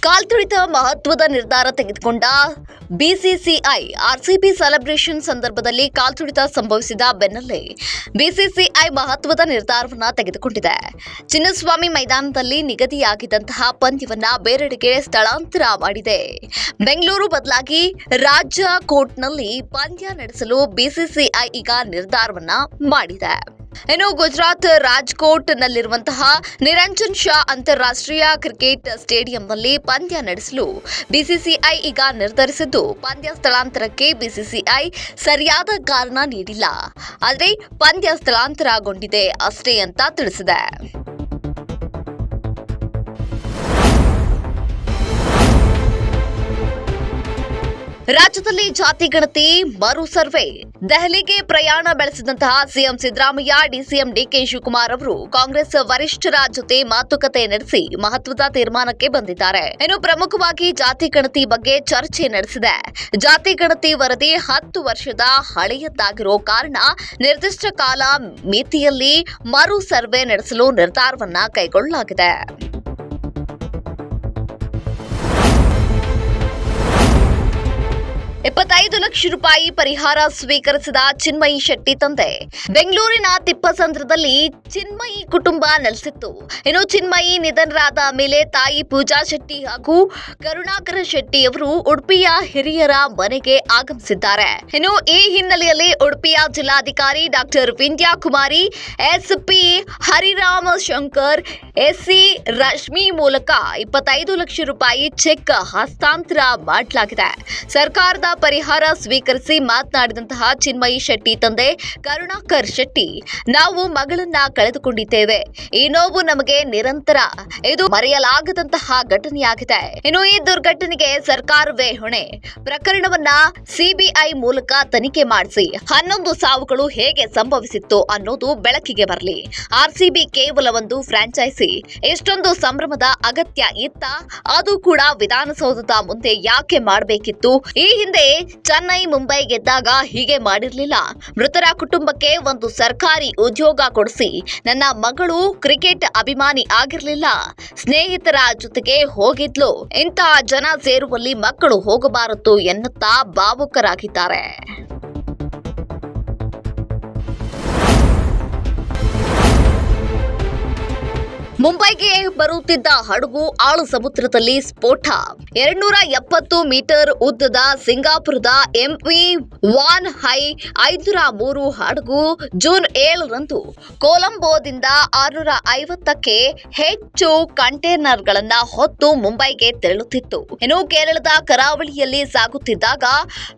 ಕಾಲ್ತುಳಿತ ಮಹತ್ವದ ನಿರ್ಧಾರ ತೆಗೆದುಕೊಂಡ ಬಿಸಿಸಿಐ ಆರ್ಸಿಬಿ ಸೆಲೆಬ್ರೇಷನ್ ಸಂದರ್ಭದಲ್ಲಿ ಕಾಲ್ತುಳಿತ ಸಂಭವಿಸಿದ ಬೆನ್ನಲ್ಲೇ ಬಿಸಿಸಿಐ ಮಹತ್ವದ ನಿರ್ಧಾರವನ್ನು ತೆಗೆದುಕೊಂಡಿದೆ. ಚಿನ್ನಸ್ವಾಮಿ ಮೈದಾನದಲ್ಲಿ ನಿಗದಿಯಾಗಿದ್ದಂತಹ ಪಂದ್ಯವನ್ನ ಬೇರೆಡೆಗೆ ಸ್ಥಳಾಂತರ ಮಾಡಿದೆ. ಬೆಂಗಳೂರು ಬದಲಾಗಿ ರಾಜ್ಯ ಕೋರ್ಟ್ನಲ್ಲಿ ಪಂದ್ಯ ನಡೆಸಲು ಬಿಸಿಸಿಐ ಈಗ ನಿರ್ಧಾರವನ್ನ ಮಾಡಿದೆ. ಇನ್ನು ಗುಜರಾತ್ ರಾಜ್ಕೋಟ್ನಲ್ಲಿರುವಂತಹ ನಿರಂಜನ್ ಶಾ ಅಂತಾರಾಷ್ಟ್ರೀಯ ಕ್ರಿಕೆಟ್ ಸ್ಟೇಡಿಯಂನಲ್ಲಿ ಪಂದ್ಯ ನಡೆಸಲು ಬಿಸಿಸಿಐ ಈಗ ನಿರ್ಧರಿಸಿದ್ದು, ಪಂದ್ಯ ಸ್ಥಳಾಂತರಕ್ಕೆ ಬಿಸಿಸಿಐ ಸರಿಯಾದ ಕಾರಣ ನೀಡಿಲ್ಲ. ಆದರೆ ಪಂದ್ಯ ಸ್ಥಳಾಂತರಗೊಂಡಿದೆ ಅಷ್ಟೇ ಅಂತ ತಿಳಿಸಿದೆ. ರಾಜ್ಯದಲ್ಲಿ ಜಾತಿ ಗಣತಿ ಮರು ಸರ್ವೆ. ದೆಹಲಿಗೆ ಪ್ರಯಾಣ ಬೆಳೆಸಿದಂತಹ CM Siddaramaiah, DCM DK Shivakumar ಅವರು ಕಾಂಗ್ರೆಸ್ ವರಿಷ್ಠರ ಜೊತೆ ಮಾತುಕತೆ ನಡೆಸಿ ಮಹತ್ವದ ತೀರ್ಮಾನಕ್ಕೆ ಬಂದಿದ್ದಾರೆ. ಇನ್ನು ಪ್ರಮುಖವಾಗಿ ಜಾತಿ ಗಣತಿ ಬಗ್ಗೆ ಚರ್ಚೆ ನಡೆಸಿದೆ. ಜಾತಿ ಗಣತಿ ವರದಿ ಹತ್ತು ವರ್ಷದ ಹಳೆಯದ್ದಾಗಿರೋ ಕಾರಣ ನಿರ್ದಿಷ್ಟ ಕಾಲ ಮಿತಿಯಲ್ಲಿ ಮರು ಸರ್ವೆ ನಡೆಸಲು ನಿರ್ಧಾರವನ್ನ ಕೈಗೊಳ್ಳಲಾಗಿದೆ. ಲಕ್ಷ ರೂಪಾಯಿ ಪರಿಹಾರ ಸ್ವೀಕರಿಸಿದ ಚಿನ್ಮಯಿ ಶೆಟ್ಟಿ ತಂದೆ. ಬೆಂಗಳೂರಿನ ತಿಪ್ಪಸಂದ್ರದಲ್ಲಿ ಚಿನ್ಮಯಿ ಕುಟುಂಬ ನೆಲೆಸಿತ್ತು. ಇನ್ನು ಚಿನ್ಮಯಿ ನಿಧನರಾದ ಮೇಲೆ ತಾಯಿ ಪೂಜಾ ಶೆಟ್ಟಿ ಹಾಗೂ ಕರುಣಾಕರ ಶೆಟ್ಟಿ ಅವರು ಉಡುಪಿಯ ಹಿರಿಯರ ಮನೆಗೆ ಆಗಮಿಸಿದ್ದಾರೆ. ಇನ್ನು ಈ ಹಿನ್ನೆಲೆಯಲ್ಲಿ ಉಡುಪಿಯ ಜಿಲ್ಲಾಧಿಕಾರಿ doctor Vindya Kumari SP Hariram Shankar, SC Rashmi ಮೂಲಕ ಇಪ್ಪತ್ತೈದು ಲಕ್ಷ ರೂಪಾಯಿ ಚೆಕ್ ಹಸ್ತಾಂತರ ಮಾಡಲಾಗಿದೆ. ಸರ್ಕಾರದ ಪರಿಹಾರ ಸ್ವೀಕರಿಸಿ ಮಾತನಾಡಿದಂತಹ ಚಿನ್ಮಯಿ ಶೆಟ್ಟಿ ತಂದೆ ಕರುಣಾಕರ್ ಶೆಟ್ಟಿ, ನಾವು ಮಗಳನ್ನ ಕಳೆದುಕೊಂಡಿದ್ದೇವೆ. ಈ ನೋವು ನಮಗೆ ನಿರಂತರ, ಇದು ಮರೆಯಲಾಗದಂತಹ ಘಟನೆಯಾಗಿದೆ. ಇನ್ನು ಈ ದುರ್ಘಟನೆಗೆ ಸರ್ಕಾರವೇ ಹೊಣೆ. ಪ್ರಕರಣವನ್ನ ಸಿಬಿಐ ಮೂಲಕ ತನಿಖೆ ಮಾಡಿಸಿ. ಹನ್ನೊಂದು ಸಾವುಗಳು ಹೇಗೆ ಸಂಭವಿಸಿತ್ತು ಅನ್ನೋದು ಬೆಳಕಿಗೆ ಬರಲಿ. ಆರ್ಸಿಬಿ ಕೇವಲ ಒಂದು ಫ್ರಾಂಚೈಸಿ. ಎಷ್ಟೊಂದು ಸಂಭ್ರಮದ ಅಗತ್ಯ ಇತ್ತ, ಅದು ಕೂಡ ವಿಧಾನಸೌಧದ ಮುಂದೆ ಯಾಕೆ ಮಾಡಬೇಕಿತ್ತು? ಈ ಹಿಂದೆ ಚೆನ್ನೈ ಮುಂಬೈ ಗೆದ್ದಾಗ ಹೀಗೆ ಮಾಡಿರಲಿಲ್ಲ. ಮೃತರ ಕುಟುಂಬಕ್ಕೆ ಒಂದು ಸರ್ಕಾರಿ ಉದ್ಯೋಗ ಕೊಡಿಸಿ ನನ್ನ ಮಗಳು ಕ್ರಿಕೆಟ್ ಅಭಿಮಾನಿ ಆಗಿರಲಿಲ್ಲ. ಸ್ನೇಹಿತರ ಜೊತೆಗೆ ಹೋಗಿದ್ಲು. ಇಂತಹ ಜನ ಸೇರುವಲ್ಲಿ ಮಕ್ಕಳು ಹೋಗಬಾರದು ಎನ್ನುತ್ತಾ ಭಾವುಕರಾಗಿದ್ದಾರೆ. ಮುಂಬೈಗೆ ಬರುತ್ತಿದ್ದ ಹಡಗು ಆಳು ಸಮುದ್ರದಲ್ಲಿ ಸ್ಫೋಟ. ಎರಡ್ನೂರ ಎಪ್ಪತ್ತು ಮೀಟರ್ ಉದ್ದದ ಸಿಂಗಾಪುರದ ಎಂವಿ ವಾನ್ ಹೈ ಐದುನೂರ ಮೂರು ಹಡಗು ಜೂನ್ ಏಳರಂದು ಕೊಲಂಬೋದಿಂದ ಆರುನೂರ ಐವತ್ತಕ್ಕೆ ಹೆಚ್ಚು ಕಂಟೈನರ್ಗಳನ್ನ ಹೊತ್ತು ಮುಂಬೈಗೆ ತೆರಳುತ್ತಿತ್ತು. ಇನ್ನು ಕೇರಳದ ಕರಾವಳಿಯಲ್ಲಿ ಸಾಗುತ್ತಿದ್ದಾಗ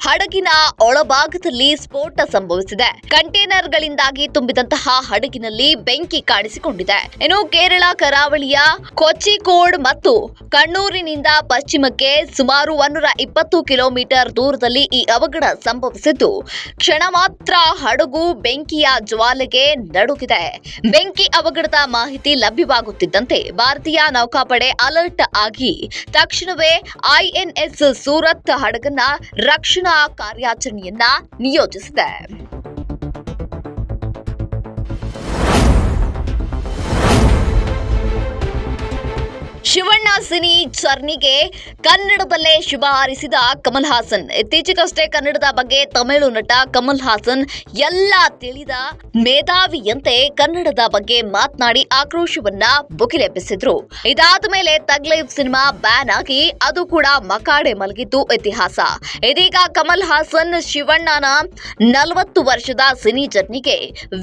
ಹಡಗಿನ ಒಳಭಾಗದಲ್ಲಿ ಸ್ಫೋಟ ಸಂಭವಿಸಿದೆ. ಕಂಟೈನರ್ಗಳಿಂದಾಗಿ ತುಂಬಿದಂತಹ ಹಡಗಿನಲ್ಲಿ ಬೆಂಕಿ ಕಾಣಿಸಿಕೊಂಡಿದೆ. ಇನ್ನು ಕೇರಳ ಕರಾವಳಿಯ ಕೊಚ್ಚಿಕೋಡ್ ಮತ್ತು ಕಣ್ಣೂರಿನಿಂದ ಪಶ್ಚಿಮಕ್ಕೆ ಸುಮಾರು ಒಂದೂರ ಇಪ್ಪತ್ತು ಕಿಲೋಮೀಟರ್ ದೂರದಲ್ಲಿ ಈ ಅವಘಡ ಸಂಭವಿಸಿದ್ದು. ಕ್ಷಣ ಮಾತ್ರ ಹಡಗು ಬೆಂಕಿಯ ಜ್ವಾಲೆಗೆ ನಡುಗಿದೆ ಬೆಂಕಿ ಅವಘಡದ ಮಾಹಿತಿ ಲಭ್ಯವಾಗುತ್ತಿದ್ದಂತೆ ಭಾರತೀಯ ನೌಕಾಪಡೆ ಅಲರ್ಟ್ ಆಗಿ ತಕ್ಷಣವೇ ಐಎನ್ಎಸ್ ಸೂರತ್ ಹಡಗನ್ನ ರಕ್ಷಣಾ ಕಾರ್ಯಾಚರಣೆಯನ್ನ ನಿಯೋಜಿಸಿದೆ. ಶಿವಣ್ಣ ಸಿನಿ ಚರ್ನಿಗೆ ಕನ್ನಡದಲ್ಲೇ ಶುಭ ಹಾರಿಸಿದ ಕಮಲ್ ಹಾಸನ್. ಇತ್ತೀಚೆಗಷ್ಟೇ ಕನ್ನಡದ ಬಗ್ಗೆ ತಮಿಳು ನಟ ಕಮಲ್ ಹಾಸನ್ ಎಲ್ಲ ತಿಳಿದ ಮೇಧಾವಿಯಂತೆ ಕನ್ನಡದ ಬಗ್ಗೆ ಮಾತನಾಡಿ ಆಕ್ರೋಶವನ್ನ ಬುಗಿಲೆಬ್ಬಿಸಿದ್ರು ಇದಾದ ಮೇಲೆ ತಗ್ಲೈವ್ ಸಿನಿಮಾ ಬ್ಯಾನ್ ಆಗಿ ಅದು ಕೂಡ ಮಕಾಡೆ ಮಲಗಿದ್ದು ಇತಿಹಾಸ. ಇದೀಗ ಕಮಲ್ ಹಾಸನ್ ಶಿವಣ್ಣನ ನಲವತ್ತು ವರ್ಷದ ಸಿನಿ ಜರ್ನಿಗೆ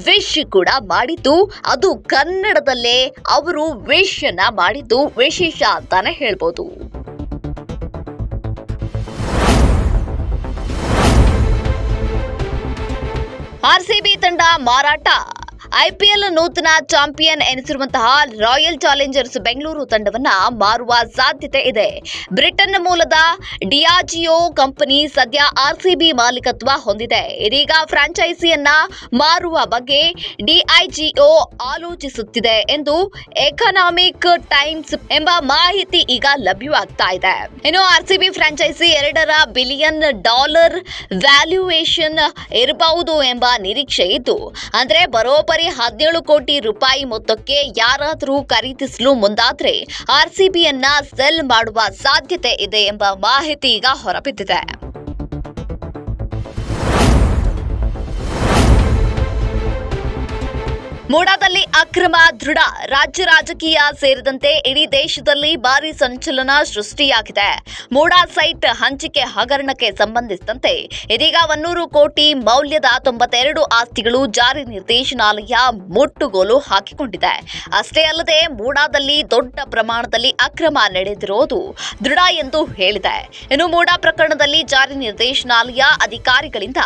ವಿಶ್ ಕೂಡ ಮಾಡಿದ್ದು, ಅದು ಕನ್ನಡದಲ್ಲೇ ಅವರು ವಿಶ್ ಅನ್ನ ಮಾಡಿದ್ದು ವಿಶೇಷ ಅಂತಾನೆ ಹೇಳ್ಬೋದು. ಆರ್ಸಿಬಿ ತಂಡ ಮಾರಾಟ. ಐಪಿಎಲ್ ನೂತನ ಚಾಂಪಿಯನ್ ಎನಿಸಿರುವಂತಹ ರಾಯಲ್ ಚಾಲೆಂಜರ್ಸ್ ಬೆಂಗಳೂರು ತಂಡವನ್ನ ಮಾರುವ ಸಾಧ್ಯತೆ ಇದೆ. ಬ್ರಿಟನ್ ಮೂಲದ ಡಿಯಾಜಿಯೋ ಕಂಪನಿ ಸದ್ಯ ಆರ್ಸಿಬಿ ಮಾಲೀಕತ್ವ ಹೊಂದಿದೆ. ಇದೀಗ ಫ್ರಾಂಚೈಸಿಯನ್ನ ಮಾರುವ ಬಗ್ಗೆ ಡಿಐಜಿಒ ಆಲೋಚಿಸುತ್ತಿದೆ ಎಂದು ಎಕನಾಮಿಕ್ ಟೈಮ್ಸ್ ಎಂಬ ಮಾಹಿತಿ ಈಗ ಲಭ್ಯವಾಗ್ತಾ ಇದೆ. ಇನ್ನು ಆರ್ಸಿಬಿ ಫ್ರಾಂಚೈಸಿ ಎರಡರ ಬಿಲಿಯನ್ ಡಾಲರ್ ವ್ಯಾಲ್ಯೂಯೇಷನ್ ಇರಬಹುದು ಎಂಬ ನಿರೀಕ್ಷೆ ಇದ್ದು, ಅಂದ್ರೆ ಬರೋಬ್ಬರಿ ಬರೋಬ್ಬರಿ ಹದಿನೇಳು ಕೋಟಿ ರೂಪಾಯಿ ಮೊತ್ತಕ್ಕೆ ಯಾರಾದರೂ ಖರೀದಿಸಲು ಮುಂದಾದ್ರೆ ಆರ್ಸಿಬಿಯನ್ನ ಸೆಲ್ ಮಾಡುವ ಸಾಧ್ಯತೆ ಇದೆ ಎಂಬ ಮಾಹಿತಿ ಈಗ ಹೊರಬಿದ್ದಿದೆ. ಮೂಡಾದಲ್ಲಿ ಅಕ್ರಮ, ದೃಢ ರಾಜ್ಯ ರಾಜಕೀಯ ಸೇರಿದಂತೆ ಇಡೀ ದೇಶದಲ್ಲಿ ಭಾರಿ ಸಂಚಲನ ಸೃಷ್ಟಿಯಾಗಿದೆ. ಮೂಡಾ ಸೈಟ್ ಹಂಚಿಕೆ ಹಗರಣಕ್ಕೆ ಸಂಬಂಧಿಸಿದಂತೆ ಇದೀಗ ಒನ್ನೂರು ಕೋಟಿ ಮೌಲ್ಯದ ತೊಂಬತ್ತೆರಡು ಆಸ್ತಿಗಳು ಜಾರಿ ನಿರ್ದೇಶನಾಲಯ ಮುಟ್ಟುಗೋಲು ಹಾಕಿಕೊಂಡಿದೆ. ಅಷ್ಟೇ ಅಲ್ಲದೆ ಮೂಡಾದಲ್ಲಿ ದೊಡ್ಡ ಪ್ರಮಾಣದಲ್ಲಿ ಅಕ್ರಮ ನಡೆದಿರೋದು ದೃಢ ಎಂದು ಹೇಳಿದೆ. ಇನ್ನು ಮೂಡಾ ಪ್ರಕರಣದಲ್ಲಿ ಜಾರಿ ನಿರ್ದೇಶನಾಲಯ ಅಧಿಕಾರಿಗಳಿಂದ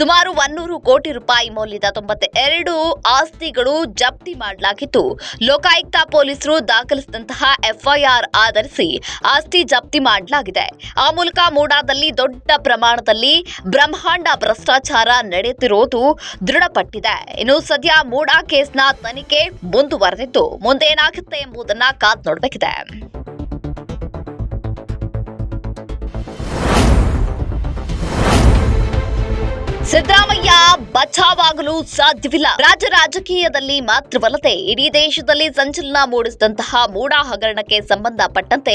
ಸುಮಾರು ಒನ್ನೂರು ಕೋಟಿ ರೂಪಾಯಿ ಮೌಲ್ಯದ ತೊಂಬತ್ತೆರಡು ಆಸ್ತಿಗಳು ಜಪ್ತಿ ಮಾಡಲಾಗಿದ್ದು ಲೋಕಾಯುಕ್ತ ಪೊಲೀಸರು ದಾಖಲಿಸಿದಂತಹ ಎಫ್ಐಆರ್ ಆಧರಿಸಿ ಆಸ್ತಿ ಜಪ್ತಿ ಮಾಡಲಾಗಿದೆ. ಆ ಮೂಲಕ ಮೂಡಾದಲ್ಲಿ ದೊಡ್ಡ ಪ್ರಮಾಣದಲ್ಲಿ ಬ್ರಹ್ಮಾಂಡ ಭ್ರಷ್ಟಾಚಾರ ನಡೆಯುತ್ತಿರುವುದು ದೃಢಪಟ್ಟಿದೆ. ಇನ್ನು ಸದ್ಯ ಮೂಡಾ ಕೇಸ್ನ ತನಿಖೆ ಮುಂದುವರೆದಿದ್ದು, ಮುಂದೇನಾಗುತ್ತೆ ಎಂಬುದನ್ನ ಕಾದ್ ನೋಡಬೇಕಿದೆ. ಸಿದ್ದರಾಮಯ್ಯ ಬಚಾವಾಗಲು ಸಾಧ್ಯವಿಲ್ಲ. ರಾಜ್ಯ ರಾಜಕೀಯದಲ್ಲಿ ಮಾತ್ರವಲ್ಲದೆ ಇಡೀ ದೇಶದಲ್ಲಿ ಸಂಚಲನ ಮೂಡಿಸಿದಂತಹ ಮೂಡಾ ಹಗರಣಕ್ಕೆ ಸಂಬಂಧಪಟ್ಟಂತೆ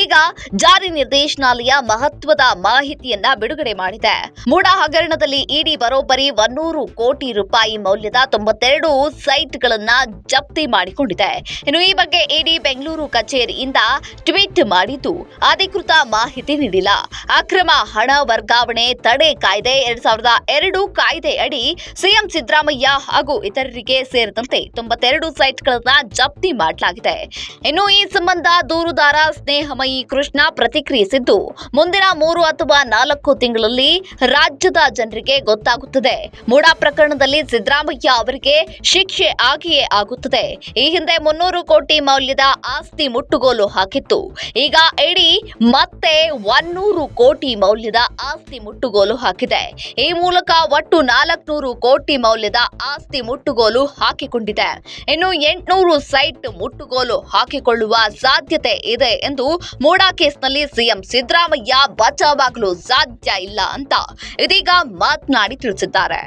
ಈಗ ಜಾರಿ ನಿರ್ದೇಶನಾಲಯ ಮಹತ್ವದ ಮಾಹಿತಿಯನ್ನ ಬಿಡುಗಡೆ ಮಾಡಿದೆ. ಮೂಡಾ ಹಗರಣದಲ್ಲಿ ಇಡಿ ಬರೋಬ್ಬರಿ ಒನ್ನೂರು ಕೋಟಿ ರೂಪಾಯಿ ಮೌಲ್ಯದ ತೊಂಬತ್ತೆರಡು ಸೈಟ್ಗಳನ್ನ ಜಪ್ತಿ ಮಾಡಿಕೊಂಡಿದೆ. ಇನ್ನು ಈ ಬಗ್ಗೆ ಇಡಿ ಬೆಂಗಳೂರು ಕಚೇರಿಯಿಂದ ಟ್ವೀಟ್ ಮಾಡಿದ್ದು ಅಧಿಕೃತ ಮಾಹಿತಿ ನೀಡಿಲ್ಲ. ಅಕ್ರಮ ಹಣ ವರ್ಗಾವಣೆ ತಡೆ ಕಾಯ್ದೆ ಎರಡ್ ಸಾವಿರದ ಎರಡು ಕಾಯ್ದೆ ಅಡಿ ಸಿಎಂ ಸಿದ್ದರಾಮಯ್ಯ ಹಾಗೂ ಇತರರಿಗೆ ಸೇರಿದಂತೆ ತೊಂಬತ್ತೆರಡು ಸೈಟ್ಗಳನ್ನ ಜಪ್ತಿ ಮಾಡಲಾಗಿದೆ. ಇನ್ನು ಈ ಸಂಬಂಧ ದೂರುದಾರ ಸ್ನೇಹಮಯಿ ಕೃಷ್ಣ ಪ್ರತಿಕ್ರಿಯಿಸಿದ್ದು, ಮುಂದಿನ ಮೂರು ಅಥವಾ ನಾಲ್ಕು ತಿಂಗಳಲ್ಲಿ ರಾಜ್ಯದ ಜನರಿಗೆ ಗೊತ್ತಾಗುತ್ತದೆ. ಮೂಡಾ ಪ್ರಕರಣದಲ್ಲಿ ಸಿದ್ದರಾಮಯ್ಯ ಅವರಿಗೆ ಶಿಕ್ಷೆ ಆಗಿಯೇ ಆಗುತ್ತದೆ. ಈ ಹಿಂದೆ ಮುನ್ನೂರು ಕೋಟಿ ಮೌಲ್ಯದ ಆಸ್ತಿ ಮುಟ್ಟುಗೋಲು ಹಾಕಿತ್ತು. ಈಗ ಇಡೀ ಮತ್ತೆ ಒನ್ನೂರು ಕೋಟಿ ಮೌಲ್ಯದ ಆಸ್ತಿ ಮುಟ್ಟುಗೋಲು ಹಾಕಿದೆ. ಈ ಮೂಲಕ ಒಟ್ಟು ನಾಲ್ಕುನೂರು ಕೋಟಿ ಮೌಲ್ಯದ ಆಸ್ತಿ ಮುಟ್ಟುಗೋಲು ಹಾಕಿಕೊಂಡಿದೆ. ಇನ್ನು ಎಂಟುನೂರು ಸೈಟ್ ಮುಟ್ಟುಗೋಲು ಹಾಕಿಕೊಳ್ಳುವ ಸಾಧ್ಯತೆ ಇದೆ ಎಂದು ಮೂಡಾ ಕೇಸ್ನಲ್ಲಿ ಸಿಎಂ ಸಿದ್ದರಾಮಯ್ಯ ಬಚಾವಾಗಲು ಸಾಧ್ಯ ಇಲ್ಲ ಅಂತ ಇದೀಗ ಮಾತನಾಡಿ ತಿಳಿಸಿದ್ದಾರೆ.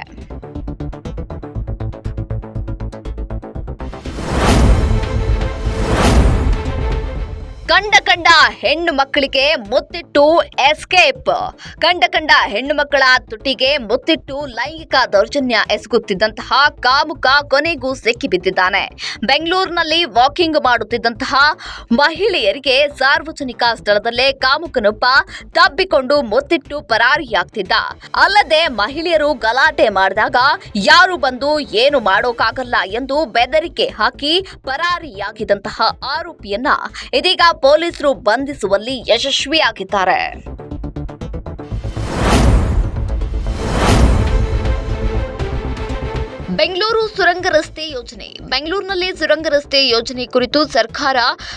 ಕಂಡ ಕಂಡ ಹೆಣ್ಣು ಮಕ್ಕಳಿಗೆ ಮುತ್ತಿಟ್ಟು ಎಸ್ಕೇಪ್ ಕಂಡ ಕಂಡ ಹೆಣ್ಣು ಮಕ್ಕಳ ತುಟಿಗೆ ಮುತ್ತಿಟ್ಟು ಲೈಂಗಿಕ ದೌರ್ಜನ್ಯ ಎಸಗುತ್ತಿದ್ದಂತಹ ಕಾಮುಕ ಕೊನೆಗೂ ಸಿಕ್ಕಿಬಿದ್ದಿದ್ದಾನೆ ಬೆಂಗಳೂರಿನಲ್ಲಿ ವಾಕಿಂಗ್ ಮಾಡುತ್ತಿದ್ದಂತಹ ಮಹಿಳೆಯರಿಗೆ ಸಾರ್ವಜನಿಕ ಸ್ಥಳದಲ್ಲೇ ಕಾಮುಕನೊಬ್ಬ ತಬ್ಬಿಕೊಂಡು ಮುತ್ತಿಟ್ಟು ಪರಾರಿಯಾಗ್ತಿದ್ದ. ಅಲ್ಲದೆ ಮಹಿಳೆಯರು ಗಲಾಟೆ ಮಾಡಿದಾಗ ಯಾರು ಬಂದು ಏನು ಮಾಡೋಕ್ಕಾಗಲ್ಲ ಎಂದು ಬೆದರಿಕೆ ಹಾಕಿ ಪರಾರಿಯಾಗಿದ್ದಂತಹ ಆರೋಪಿಯನ್ನ ಇದೀಗ ಪೊಲೀಸರು ಬಂಧಿಸುವಲ್ಲಿ ಯಶಸ್ವಿಯಾಗಿದ್ದಾರೆ. ಬೆಂಗಳೂರು ಸುರಂಗ ರಸ್ತೆ ಯೋಜನೆ. ಬೆಂಗಳೂರಿನಲ್ಲಿ ಸುರಂಗ ರಸ್ತೆ ಯೋಜನೆ ಕುರಿತು ಸರ್ಕಾರ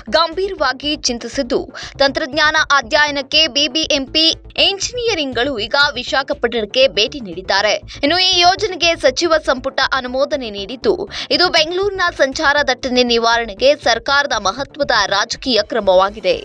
ಗಂಭೀರವಾಗಿ ಚಿಂತಿಸಿದ್ದು. ತಂತ್ರಜ್ಞಾನ ಅಧ್ಯಯನಕ್ಕೆ ಬಿಬಿಎಂಪಿ ಇಂಜಿನಿಯರಿಂಗ್ಗಳು ಈಗ ವಿಶಾಖಪಟ್ಟಣಕ್ಕೆ ಭೇಟಿ ನೀಡಿದ್ದಾರೆ. ಇನ್ನು ಈ ಯೋಜನೆಗೆ ಸಚಿವ ಸಂಪುಟ ಅನುಮೋದನೆ ನೀಡಿದ್ದು, ಇದು ಬೆಂಗಳೂರಿನ ಸಂಚಾರ ದಟ್ಟಣೆ ನಿವಾರಣೆಗೆ ಸರ್ಕಾರದ ಮಹತ್ವದ ರಾಜಕೀಯ ಕ್ರಮವಾಗಿದೆ.